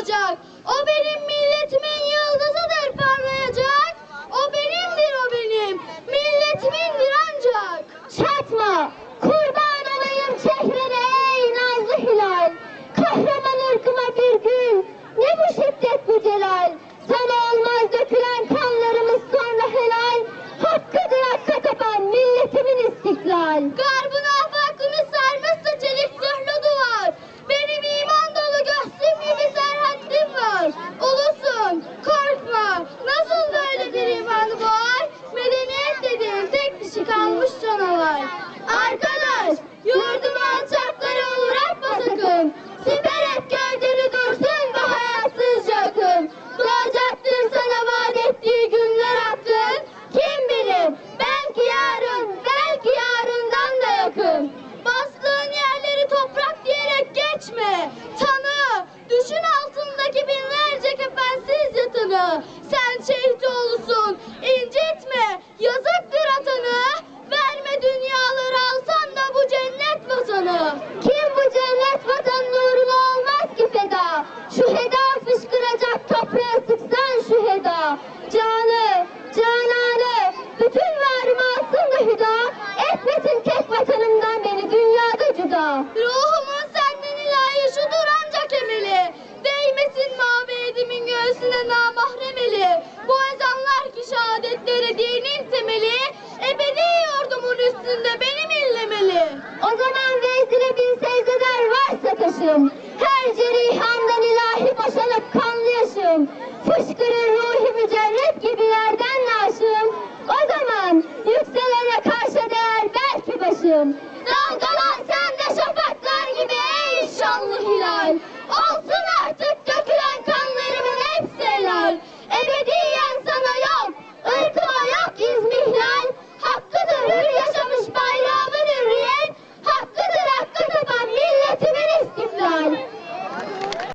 olacak. O benim milletimin yıldızıdır parlayacak. O benimdir o benim. Milletimindir ancak. Çatma. Kurban olayım şehrine ey nazlı hilal. Kahraman ırkıma bir gün. Ne bu şiddet bu celal. Sana olmaz dökülen kanlarımız sonra helal. Hakkıdır hakka kapan milletimin istiklal. Garbı Ruhumun senden ilahi şudur ancak emeli. Değmesin mavi mabedimin göğsüne namahremeli. Bu ezanlar ki şehadetleri dinin temeli. Ebedi yordumun üstünde benim illemeli. O zaman vezire bin secdeler varsa taşım. Her cerihamdan ilahi boşanıp kanlı yaşım. Fışkırır ruhi mücerret gibi yerden naşım. O zaman yükselene karşı değer belki başım. Dalgalan sen de şok Milan, also